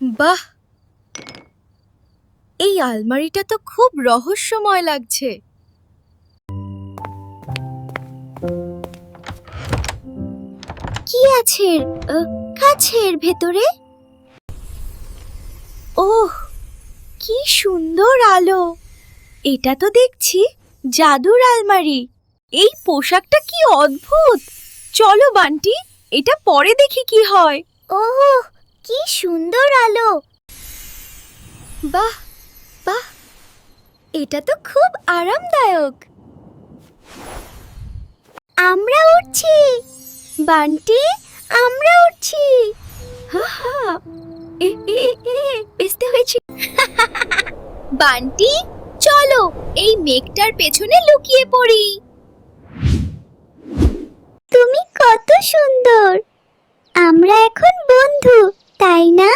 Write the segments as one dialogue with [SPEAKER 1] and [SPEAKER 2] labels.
[SPEAKER 1] বাহ! এই আলমারিটা তো খুব রহস্যময় লাগছে। কি আছে কাছের ভেতরে? ওহ, কি সুন্দর আলো! এটা তো দেখছি জাদুর আলমারি। এই পোশাকটা কি অদ্ভুত! চলো বান্টি, এটা পরে দেখি কি হয়। ওহ কি সুন্দর আলো। বাহ বাহ, এটা তো খুব আরামদায়ক। আমরা উঠছি। বান্টি, আমরা উঠছি। বেসতে হয়েছে। বান্টি, চলো, এই মেঘটার পেছনে লুকিয়ে পড়ি। তুমি কত সুন্দর। আমরা এখন বন্ধু। তাই না?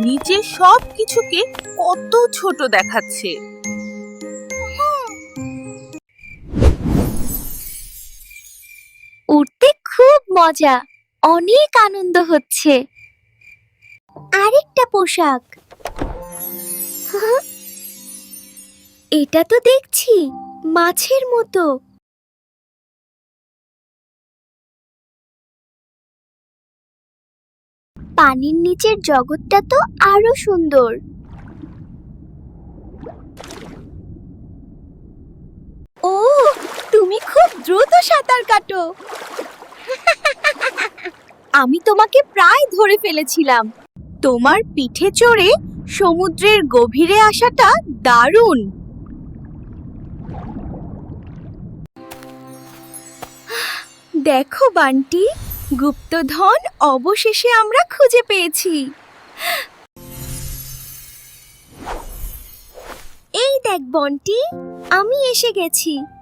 [SPEAKER 2] নিচে সব কিছুকে কত ছোট দেখাচ্ছে।
[SPEAKER 1] উঠতে খুব মজা অনেক আনন্দ হচ্ছে। আরেকটা পোশাক। এটা তো দেখছি মাছের মতো। পানির নিচের জগৎটা তো আরও সুন্দর। ও, তুমি খুব দ্রুত সাঁতার কাটো। আমি তোমাকে প্রায় ধরে ফেলেছিলাম। তোমার পিঠে চড়ে সমুদ্রের গভীরে আসাটা দারুণ। দেখো বান্টি গুপ্তধন অবশেষে আমরা খুঁজে পেয়েছি। এই দেখ বন্টি আমি এসে গেছি।